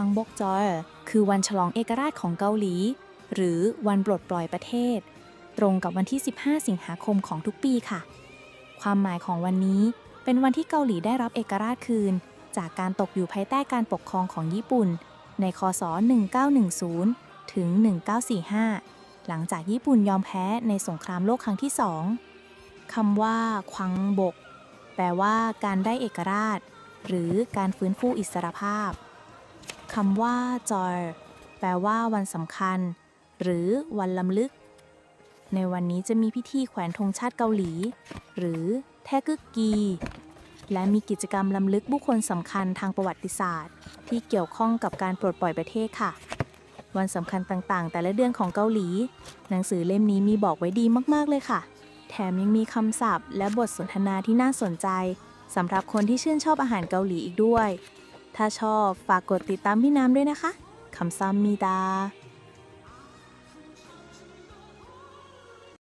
ควางบกจอยคือวันฉลองเอกราชของเกาหลี หรือวันปลดปล่อยประเทศ ตรงกับวันที่ 15 สิงหาคมของทุกปีค่ะ ความหมายของวันนี้เป็นวันที่เกาหลีได้รับเอกราชคืน จากการตกอยู่ภายใต้การปกครองของญี่ปุ่น ในคศ 1910 ถึง 1945 หลังจากญี่ปุ่นยอมแพ้ในสงครามโลกครั้งที่สองคำว่าควังบก แปลว่าการได้เอกราช หรือการฟื้นฟูอิสรภาพ คำว่าจอยแปลว่าวันสำคัญ หรือวันลำลึก ในวันนี้จะมีพิธีแขวนธงชาติเกาหลี หรือแทกึกกี และมีกิจกรรมลำลึกบุคคลสำคัญทางประวัติศาสตร์ ที่เกี่ยวข้องกับการปลดปล่อยประเทศค่ะ วันสำคัญต่างๆ แต่ละเดือนของเกาหลี หนังสือเล่มนี้มีบอกไว้ดีมากๆเลยค่ะ แถมยังมีคำศัพท์ และบทสนทนาที่น่าสนใจสำหรับคนที่ชื่นชอบอาหารเกาหลีอีกด้วย ถ้าชอบฝากกดติดตามพี่น้ำด้วยนะคะคำซัมมีดา